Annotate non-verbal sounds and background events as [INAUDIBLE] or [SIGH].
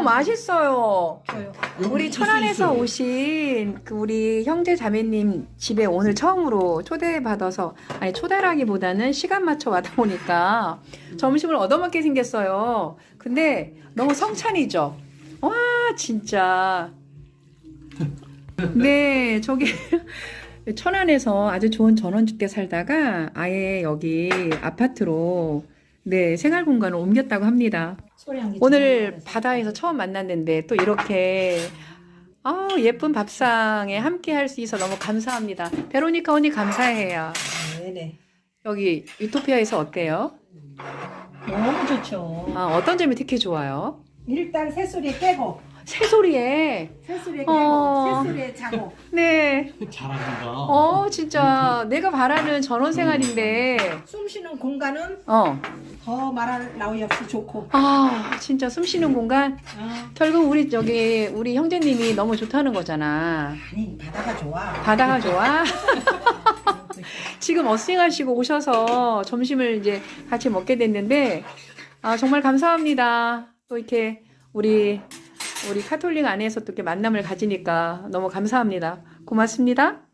너무 맛있어요. 저요. 우리 천안에서 오신 그 우리 형제 자매님 집에 오늘 처음으로 초대받아서 아니 초대라기보다는 시간 맞춰 와다 보니까 점심을 얻어먹게 생겼어요. 근데 너무 성찬이죠. 와 진짜. 네 저기 [LAUGHS] 천안에서 아주 좋은 전원주택 살다가 아예 여기 아파트로 네 생활 공간을 옮겼다고 합니다. 오늘 바다에서 처음 만났는데 또 이렇게 아 예쁜 밥상에 함께 할 수 있어 너무 감사합니다. 베로니카 언니 감사해요. 네네. 여기 유토피아에서 어때요? 너무 좋죠. 아, 어떤 점이 특히 좋아요? 일단 새소리 깨고 새소리에 새소리 깨고 어. 새소리에 자고 네. 잘하신다. 어 진짜 내가 바라는 전원 생활인데 숨 쉬는 공간은 어. 더 말할 나위 없이 좋고. 아 진짜 숨 쉬는 공간 아, 결국 우리 저기 우리 형제님이 너무 좋다는 거잖아. 아니 바다가 좋아. 바다가 좋아? [LAUGHS] 지금 어싱하시고 오셔서 점심을 이제 같이 먹게 됐는데 아, 정말 감사합니다. 또 이렇게 우리 우리 카톨릭 안에서 또 이렇게 만남을 가지니까 너무 감사합니다. 고맙습니다.